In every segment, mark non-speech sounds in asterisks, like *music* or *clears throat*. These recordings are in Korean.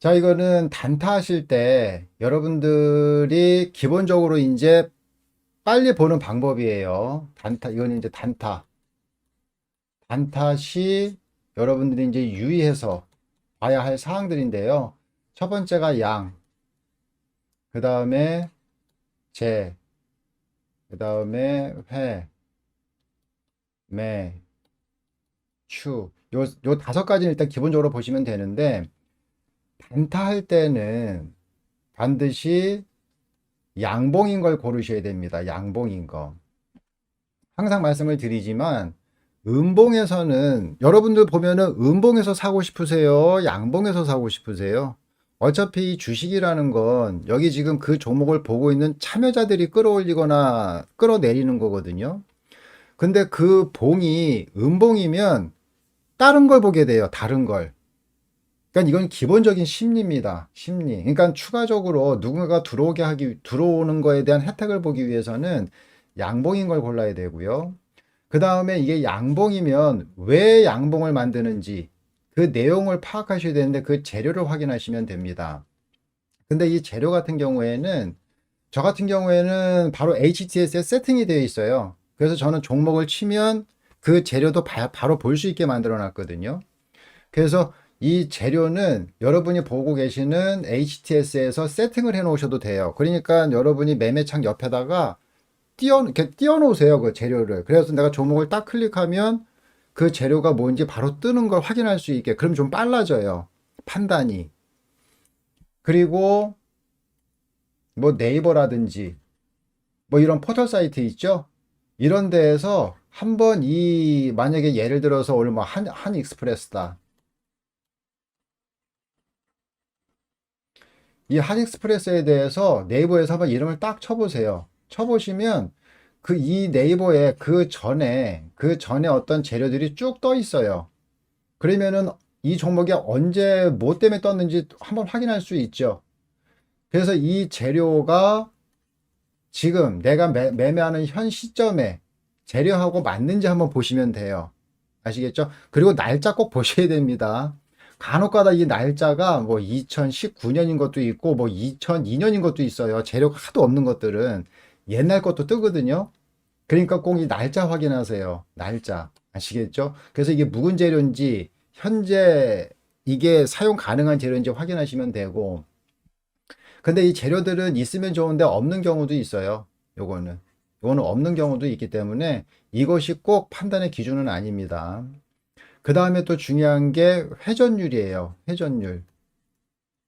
자, 이거는 단타 하실 때 여러분들이 기본적으로 이제 빨리 보는 방법이에요. 단타, 이거는 이제 단타. 단타 시 여러분들이 이제 유의해서 봐야 할 사항들인데요. 첫 번째가 양, 그 다음에 재, 그 다음에 회, 매, 추. 요, 요 다섯 가지는 일단 기본적으로 보시면 되는데, 단타 할 때는 반드시 양봉인 걸 고르셔야 됩니다. 양봉인 거. 항상 말씀을 드리지만, 음봉에서는, 여러분들 보면은 음봉에서 사고 싶으세요? 양봉에서 사고 싶으세요? 어차피 이 주식이라는 건 여기 지금 그 종목을 보고 있는 참여자들이 끌어올리거나 끌어내리는 거거든요. 근데 그 봉이 음봉이면 다른 걸 보게 돼요. 다른 걸. 그러니까 이건 기본적인 심리입니다. 심리. 그러니까 추가적으로 누군가가 들어오게 하기, 들어오는 거에 대한 혜택을 보기 위해서는 양봉인 걸 골라야 되고요. 그 다음에 이게 양봉이면 왜 양봉을 만드는지 그 내용을 파악하셔야 되는데 그 재료를 확인하시면 됩니다. 근데 이 재료 같은 경우에는 저 같은 경우에는 바로 HTS에 세팅이 되어 있어요. 그래서 저는 종목을 치면 그 재료도 바, 로 볼 수 있게 만들어 놨거든요. 그래서 이 재료는 여러분이 보고 계시는 HTS에서 세팅을 해 놓으셔도 돼요. 그러니까 여러분이 매매창 옆에다가 띄워, 이렇게 띄워 놓으세요. 그 재료를. 그래서 내가 종목을 딱 클릭하면 그 재료가 뭔지 바로 뜨는 걸 확인할 수 있게. 그럼 좀 빨라져요. 판단이. 그리고 뭐 네이버라든지 뭐 이런 포털 사이트 있죠? 이런 데에서 한번 이 만약에 예를 들어서 오늘 뭐 한, 한 익스프레스다. 이 한익스프레스에 대해서 네이버에서 한번 이름을 딱 쳐보세요. 쳐보시면 그 이 네이버에 그 전에 그 전에 어떤 재료들이 쭉 떠 있어요. 그러면은 이 종목이 언제 뭐 때문에 떴는지 한번 확인할 수 있죠. 그래서 이 재료가 지금 내가 매, 매매하는 현 시점에 재료하고 맞는지 한번 보시면 돼요. 아시겠죠? 그리고 날짜 꼭 보셔야 됩니다. 간혹가다 이 날짜가 뭐 2019년인 것도 있고 뭐 2002년인 것도 있어요. 재료가 하도 없는 것들은 옛날 것도 뜨거든요. 그러니까 꼭 이 날짜 확인하세요. 날짜. 아시겠죠? 그래서 이게 묵은 재료인지 현재 이게 사용 가능한 재료인지 확인하시면 되고 근데 이 재료들은 있으면 좋은데 없는 경우도 있어요. 요거는. 요거는 없는 경우도 있기 때문에 이것이 꼭 판단의 기준은 아닙니다. 그 다음에 또 중요한 게 회전율이에요. 회전율.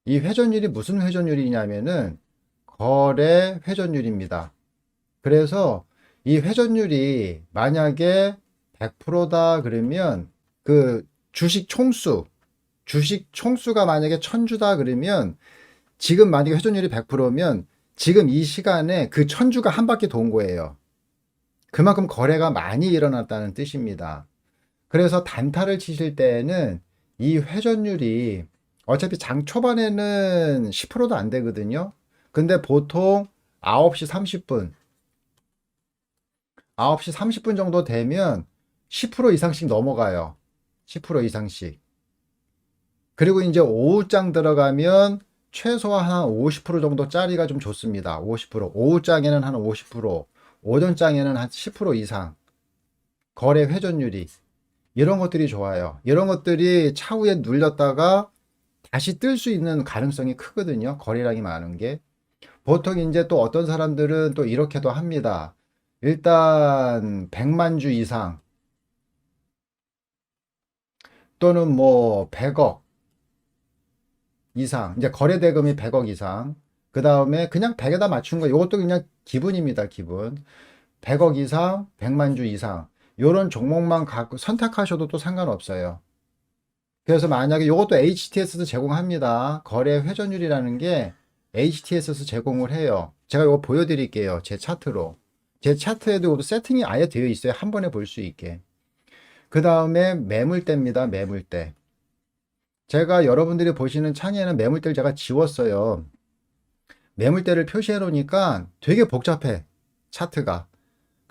이 회전율이 무슨 회전율이냐면은 거래 회전율입니다. 그래서 이 회전율이 만약에 100%다 그러면 그 주식 총수, 주식 총수가 만약에 1000주다 그러면 지금 만약에 회전율이 100%면 지금 이 시간에 그 1000주가 한 바퀴 돈 거예요. 그만큼 거래가 많이 일어났다는 뜻입니다. 그래서 단타를 치실 때에는 이 회전율이 어차피 장 초반에는 10%도 안 되거든요. 근데 보통 9시 30분, 9시 30분 정도 되면 10% 이상씩 넘어가요. 10% 이상씩. 그리고 이제 오후장 들어가면 최소한 한 50% 정도 짜리가 좀 좋습니다. 50%. 오후장에는 한 50%, 오전장에는 한 10% 이상. 거래 회전율이. 이런 것들이 좋아요. 이런 것들이 차후에 눌렸다가 다시 뜰 수 있는 가능성이 크거든요. 거래량이 많은 게. 보통 이제 또 어떤 사람들은 또 이렇게도 합니다. 일단 100만 주 이상 또는 뭐 100억 이상 이제 거래 대금이 100억 이상 그 다음에 그냥 100에다 맞춘 거 이것도 그냥 기분입니다 기분 100억 이상 100만 주 이상 이런 종목만 갖고 선택하셔도 또 상관없어요. 그래서 만약에 이것도 HTS도 제공합니다. 거래 회전율이라는 게 HTS에서 제공을 해요. 제가 이거 보여드릴게요. 제 차트로. 제 차트에도 세팅이 아예 되어 있어요. 한 번에 볼 수 있게. 그 다음에 매물대입니다. 매물대. 제가 여러분들이 보시는 창에는 매물대를 제가 지웠어요. 매물대를 표시해 놓으니까 되게 복잡해. 차트가.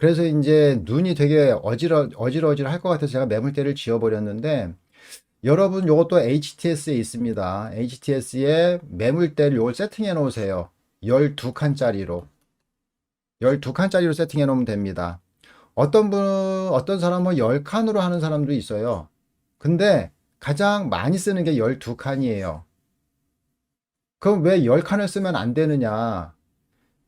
그래서 이제 눈이 되게 어지러, 어지러질 할 것 같아서 제가 매물대를 지워버렸는데, 여러분 요것도 HTS에 있습니다. HTS에 매물대를 요걸 세팅해 놓으세요. 12칸짜리로. 12칸짜리로 세팅해 놓으면 됩니다. 어떤 분, 어떤 사람은 10칸으로 하는 사람도 있어요. 근데 가장 많이 쓰는 게 12칸이에요. 그럼 왜 10칸을 쓰면 안 되느냐?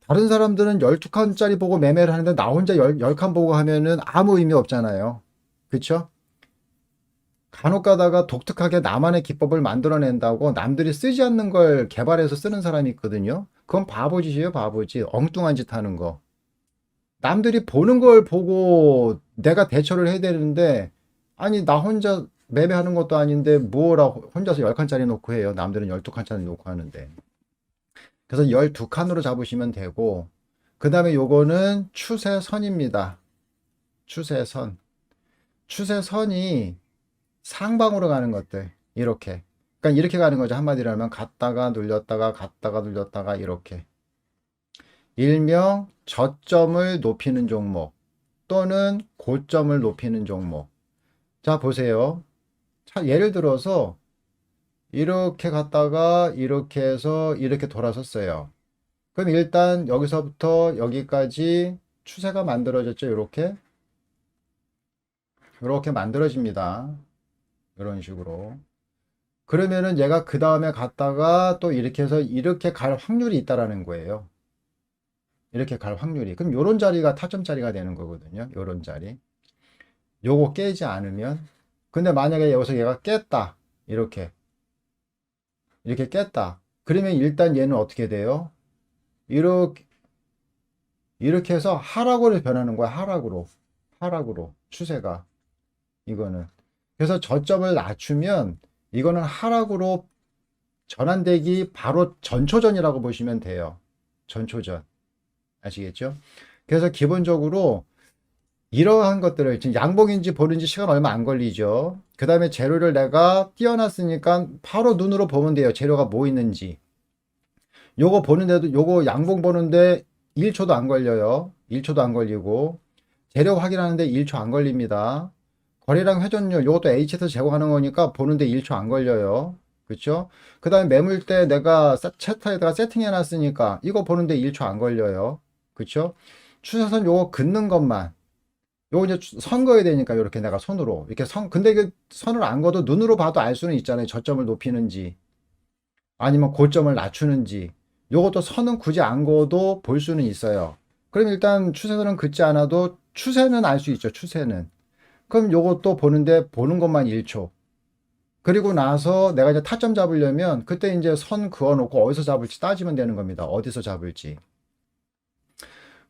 다른 사람들은 12칸짜리 보고 매매를 하는데 나 혼자 10, 10칸 보고 하면은 아무 의미 없잖아요. 그쵸? 간혹 가다가 독특하게 나만의 기법을 만들어낸다고 남들이 쓰지 않는 걸 개발해서 쓰는 사람이 있거든요. 그건 바보짓이에요, 바보짓. 엉뚱한 짓 하는 거. 남들이 보는 걸 보고 내가 대처를 해야 되는데, 아니, 나 혼자 매매하는 것도 아닌데, 뭐라 혼자서 10칸짜리 놓고 해요. 남들은 12칸짜리 놓고 하는데. 그래서 12칸으로 잡으시면 되고, 그 다음에 요거는 추세선입니다. 추세선. 추세선이 상방으로 가는 것들. 이렇게. 그러니까 이렇게 가는 거죠. 한마디로 하면 갔다가 눌렸다가 갔다가 눌렸다가 이렇게. 일명 저점을 높이는 종목 또는 고점을 높이는 종목. 자, 보세요. 자, 예를 들어서 이렇게 갔다가 이렇게 해서 이렇게 돌아섰어요. 그럼 일단 여기서부터 여기까지 추세가 만들어졌죠. 이렇게. 이렇게 만들어집니다. 이런 식으로. 그러면은 얘가 그 다음에 갔다가 또 이렇게 해서 이렇게 갈 확률이 있다라는 거예요. 이렇게 갈 확률이. 그럼 요런 자리가 타점 자리가 되는 거거든요. 요런 자리. 요거 깨지 않으면. 근데 만약에 여기서 얘가 깼다. 이렇게. 이렇게 깼다. 그러면 일단 얘는 어떻게 돼요? 이렇게, 이렇게 해서 하락으로 변하는 거야. 하락으로. 하락으로. 추세가. 이거는. 그래서 저점을 낮추면 이거는 하락으로 전환되기 바로 전초전이라고 보시면 돼요. 전초전. 아시겠죠? 그래서 기본적으로 이러한 것들을 지금 양봉인지 보는지 시간 얼마 안 걸리죠. 그 다음에 재료를 내가 띄워놨으니까 바로 눈으로 보면 돼요. 재료가 뭐 있는지. 요거 보는데도 요거 양봉 보는데 1초도 안 걸려요. 1초도 안 걸리고 재료 확인하는데 1초 안 걸립니다. 거래량 회전율 요것도 H에서 제공하는 거니까 보는데 1초 안 걸려요. 그쵸? 그 다음에 매물대 내가 차트에다가 세팅해 놨으니까 이거 보는데 1초 안 걸려요. 그쵸? 추세선 요거 긋는 것만 요거 이제 선 그어야 되니까 이렇게 내가 손으로 이렇게 선 근데 그 선을 안 그어도 눈으로 봐도 알 수는 있잖아요. 저점을 높이는지 아니면 고점을 낮추는지 요것도 선은 굳이 안 그어도 볼 수는 있어요. 그럼 일단 추세선은 긋지 않아도 추세는 알 수 있죠. 추세는 그럼 요것도 보는데 보는 것만 1초. 그리고 나서 내가 이제 타점 잡으려면 그때 이제 선 그어 놓고 어디서 잡을지 따지면 되는 겁니다. 어디서 잡을지.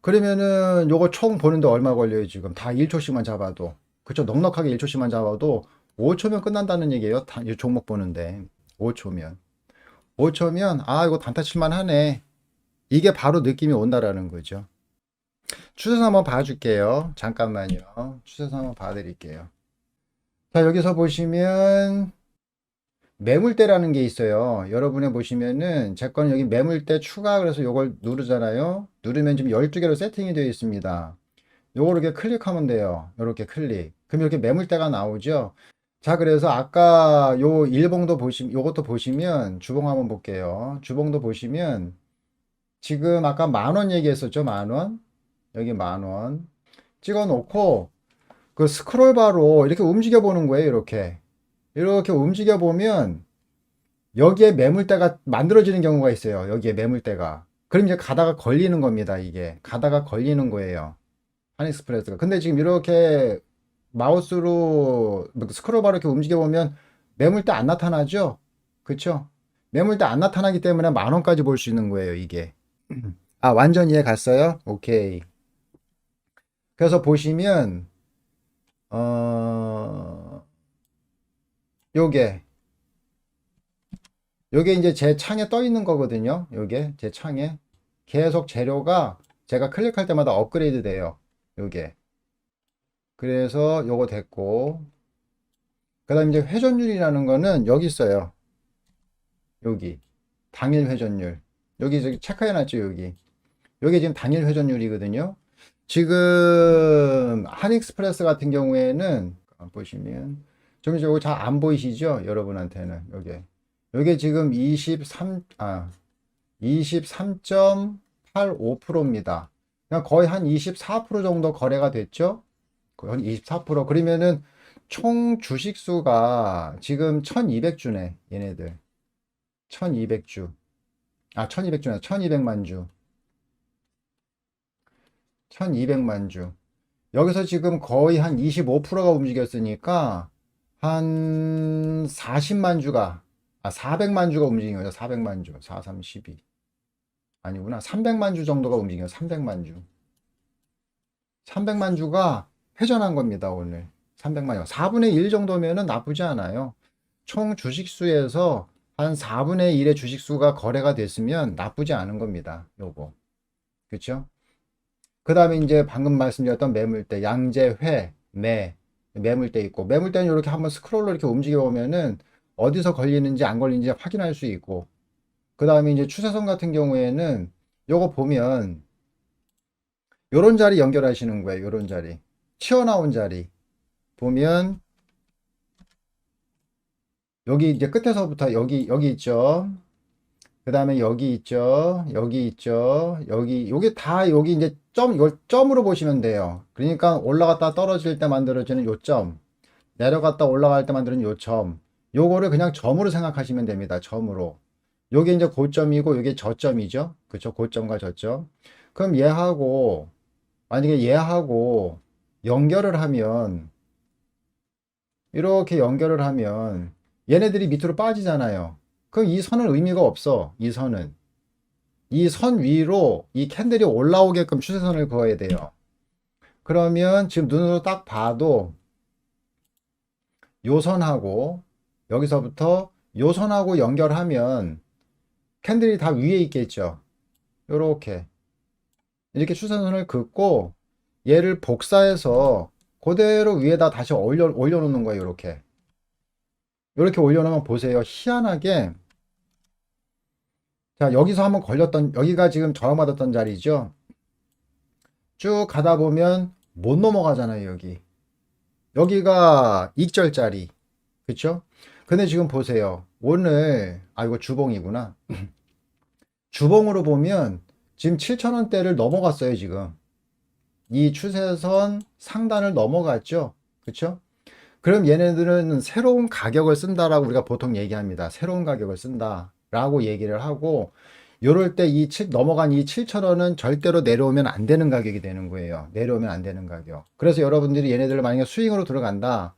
그러면은 요거 총 보는데 얼마 걸려요, 지금? 다 1초씩만 잡아도. 그쵸? 넉넉하게 1초씩만 잡아도 5초면 끝난다는 얘기예요. 다, 이 종목 보는데. 5초면. 5초면, 아, 이거 단타 칠만 하네. 이게 바로 느낌이 온다라는 거죠. 추세선 한번 봐줄게요. 잠깐만요. 추세선 한번 봐드릴게요. 자, 여기서 보시면 매물대라는 게 있어요. 여러분의 보시면은 제 거는 여기 매물대 추가 그래서 요걸 누르잖아요. 누르면 지금 12개로 세팅이 되어 있습니다. 요걸 이렇게 클릭하면 돼요. 이렇게 클릭. 그럼 이렇게 매물대가 나오죠. 자, 그래서 아까 요 일봉도 보시, 요것도 보시면 주봉 한번 볼게요. 주봉도 보시면 지금 아까 만원 얘기했었죠. 만 원. 여기 만 원. 찍어 놓고 그 스크롤 바로 이렇게 움직여 보는 거예요. 이렇게. 이렇게 움직여 보면 여기에 매물대가 만들어지는 경우가 있어요. 여기에 매물대가. 그럼 이제 가다가 걸리는 겁니다. 이게. 가다가 걸리는 거예요. 한익스프레스가. 근데 지금 이렇게 마우스로 스크롤 바로 이렇게 움직여 보면 매물대 안 나타나죠? 그쵸? 매물대 안 나타나기 때문에 만 원까지 볼 수 있는 거예요. 이게. 아, 완전 이해 갔어요? 오케이. 그래서 보시면 어 요게 요게 이제 제 창에 떠 있는 거거든요. 요게 제 창에 계속 재료가 제가 클릭할 때마다 업그레이드 돼요. 요게 그래서 요거 됐고 그 다음 이제 회전율이라는 거는 여기 있어요. 여기 당일 회전율 여기 저기 체크해 놨죠 여기 여기 지금 당일 회전율이거든요. 지금 한익스프레스 같은 경우에는 보시면 이거 잘안 보이시죠? 여러분한테는 요게 요게 지금 23, 아, 23.85%입니다. 그냥 거의 한 24% 정도 거래가 됐죠? 거의 한 24%. 그러면은 총 주식 수가 지금 1200주네, 얘네들. 1200주. 아, 1200주네. 1200만 주. 1200만 주. 여기서 지금 거의 한 25%가 움직였으니까 한 40만 주가, 아, 400만 주가 움직인 거죠. 400만 주. 4, 3, 12. 아니구나. 300만 주 정도가 움직여요. 300만 주. 300만 주가 회전한 겁니다, 오늘. 300만요. 4분의 1 정도면은 나쁘지 않아요. 총 주식수에서 한 4분의 1의 주식수가 거래가 됐으면 나쁘지 않은 겁니다. 요거. 그쵸? 그 다음에 이제 방금 말씀드렸던 매물대, 양재, 회, 매, 매물대 있고, 매물대는 이렇게 한번 스크롤로 이렇게 움직여 보면은 어디서 걸리는지 안 걸리는지 확인할 수 있고, 그 다음에 이제 추세선 같은 경우에는 요거 보면 요런 자리 연결하시는 거예요. 요런 자리. 튀어나온 자리. 보면 여기 이제 끝에서부터 여기 여기 있죠. 그 다음에 여기 있죠. 여기 있죠. 여기 요게 다 여기 이제 점 이걸 점으로 보시면 돼요. 그러니까 올라갔다 떨어질 때 만들어지는 요점, 내려갔다 올라갈 때 만드는 요점, 요거를 그냥 점으로 생각하시면 됩니다. 점으로. 요게 이제 고점이고 요게 저점이죠. 그쵸? 고점과 저점. 그럼 얘하고 만약에 얘하고 연결을 하면 이렇게 연결을 하면 얘네들이 밑으로 빠지잖아요. 그럼 이 선은 의미가 없어. 이 선은. 이 선 위로 이 캔들이 올라오게끔 추세선을 그어야 돼요. 그러면 지금 눈으로 딱 봐도 요 선하고 여기서부터 요 선하고 연결하면 캔들이 다 위에 있겠죠. 요렇게. 이렇게 추세선을 긋고 얘를 복사해서 그대로 위에다 다시 올려, 올려놓는 거예요. 이렇게. 이렇게 올려놓으면 보세요. 희한하게 자 여기서 한번 걸렸던 여기가 지금 저항받았던 자리죠. 쭉 가다 보면 못 넘어가잖아요. 여기. 여기가 익절자리. 그쵸? 근데 지금 보세요. 오늘 아 이거 주봉이구나. *clears throat* 주봉으로 보면 지금 7,000원대를 넘어갔어요. 지금. 이 추세선 상단을 넘어갔죠. 그쵸? 그럼 얘네들은 새로운 가격을 쓴다라고 우리가 보통 얘기합니다. 새로운 가격을 쓴다 라고 얘기를 하고 요럴 때 이 넘어간 이 7,000원은 절대로 내려오면 안 되는 가격이 되는 거예요. 내려오면 안 되는 가격. 그래서 여러분들이 얘네들을 만약에 스윙으로 들어간다.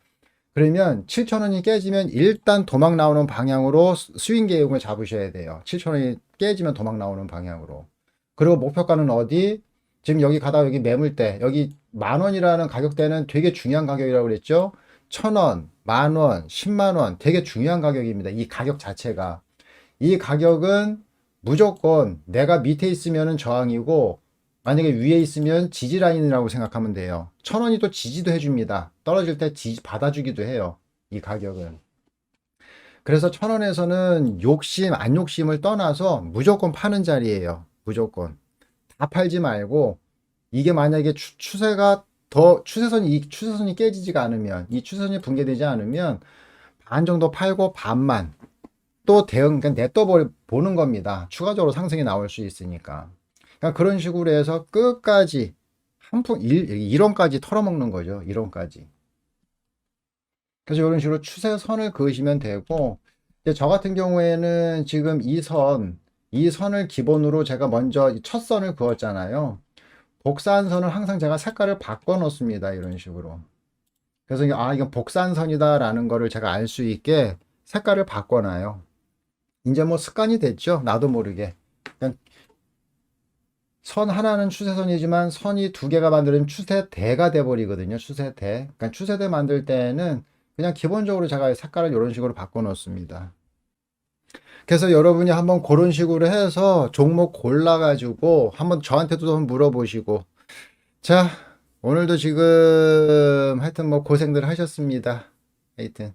그러면 7,000원이 깨지면 일단 도망 나오는 방향으로 스윙 계획을 잡으셔야 돼요. 7,000원이 깨지면 도망 나오는 방향으로. 그리고 목표가는 어디? 지금 여기 가다가 여기 매물대, 여기 만 원이라는 가격대는 되게 중요한 가격이라고 그랬죠? 천 원, 만 원, 십만 원 되게 중요한 가격입니다. 이 가격 자체가. 이 가격은 무조건 내가 밑에 있으면 저항이고 만약에 위에 있으면 지지 라인이라고 생각하면 돼요. 천 원이 또 지지도 해줍니다. 떨어질 때 지지 받아주기도 해요. 이 가격은. 그래서 천 원에서는 욕심, 안 욕심을 떠나서 무조건 파는 자리예요. 무조건. 다 팔지 말고 이게 만약에 추, 추세가 더 추세선이 이 추세선이 깨지지가 않으면 이 추세선이 붕괴되지 않으면 반 정도 팔고 반만 또 대응 그냥 냅둬 보는 겁니다. 추가적으로 상승이 나올 수 있으니까. 그러니까 그런 식으로 해서 끝까지 한푼 1원까지 털어먹는 거죠. 1원까지. 그래서 이런 식으로 추세선을 그으시면 되고 저 같은 경우에는 지금 이 선, 이 선을 기본으로 제가 먼저 첫 선을 그었잖아요. 복사한 선을 항상 제가 색깔을 바꿔 놓습니다. 이런 식으로. 그래서 아, 이건 복사한 선이다 라는 거를 제가 알 수 있게 색깔을 바꿔놔요. 이제 뭐 습관이 됐죠. 나도 모르게. 선 하나는 추세선이지만 선이 두 개가 만들면 추세대가 돼버리거든요. 추세대. 그러니까 추세대 만들 때는 그냥 기본적으로 제가 색깔을 이런 식으로 바꿔 놓습니다. 그래서 여러분이 한번 그런 식으로 해서 종목 골라가지고 한번 저한테도 한번 물어보시고 자 오늘도 지금 하여튼 뭐 고생들 하셨습니다. 하여튼